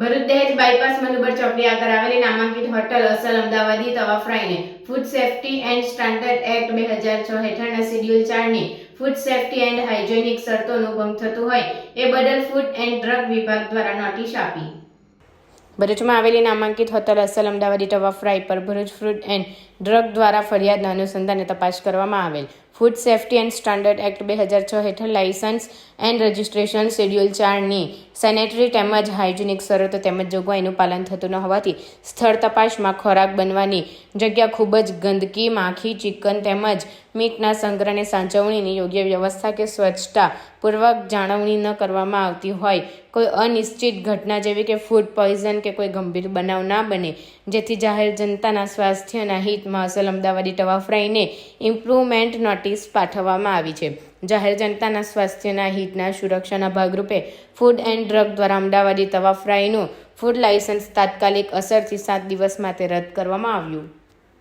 ભરૂચ દહેજ બાયપાસ મનુબર ચોકડી આગળ આવેલી નામાંકિત હોટલ અસલ અમદાવાદી તવા ફ્રાઈને food safety and standard act બે હજાર છ હેઠળના શેડ્યુલ ચારની ફૂડ સેફ્ટી એન્ડ હાઇજેનિક શરતોનું ભંગ થતું હોય એ બદલ ફૂડ એન્ડ ડ્રગ વિભાગ દ્વારા નોટિસ આપી. ભરૂચમાં આવેલી નામાંકિત હોટલ અસલ અમદાવાદી ટવા ફ્રાય પર ભરૂચ ફ્રૂટ એન્ડ ડ્રગ દ્વારા ફરિયાદના અનુસંધાને તપાસ કરવામાં આવેલ. Food safety and standard act બે હજાર છ હેઠળ લાયસન્સ એન્ડ રજિસ્ટ્રેશન શેડ્યુલ ચારની સેનેટરી તેમજ હાઇજેનિક શરતો તેમજ જોગવાઈનું પાલન થતું ન હોવાથી સ્થળ તપાસમાં ખોરાક બનવાની જગ્યા ખૂબ જ ગંદકી, માખી, ચિકન તેમજ મીટના સંગ્રહને સાચવણીની યોગ્ય વ્યવસ્થા કે સ્વચ્છતા પૂર્વક જાળવણી ન કરવામાં આવતી હોય, કોઈ અનિશ્ચિત ઘટના જેવી કે ફૂડ પોઈઝન કે કોઈ ગંભીર બનાવ ના બને, જેથી જાહેર જનતાના સ્વાસ્થ્યના હિતમાં અસલ અમદાવાદી ટવા ફ્રાઈને ઇમ્પ્રુવમેન્ટ નોટિસ પાઠવવામાં આવી છે. જાહેર જનતાના સ્વાસ્થ્યના હિતના સુરક્ષાના ભાગરૂપે ફૂડ એન્ડ ડ્રગ દ્વારા અમદાવાદી તવા ફ્રાઈનું ફૂડ લાયસન્સ તાત્કાલિક અસરથી સાત દિવસ માટે રદ કરવામાં આવ્યું.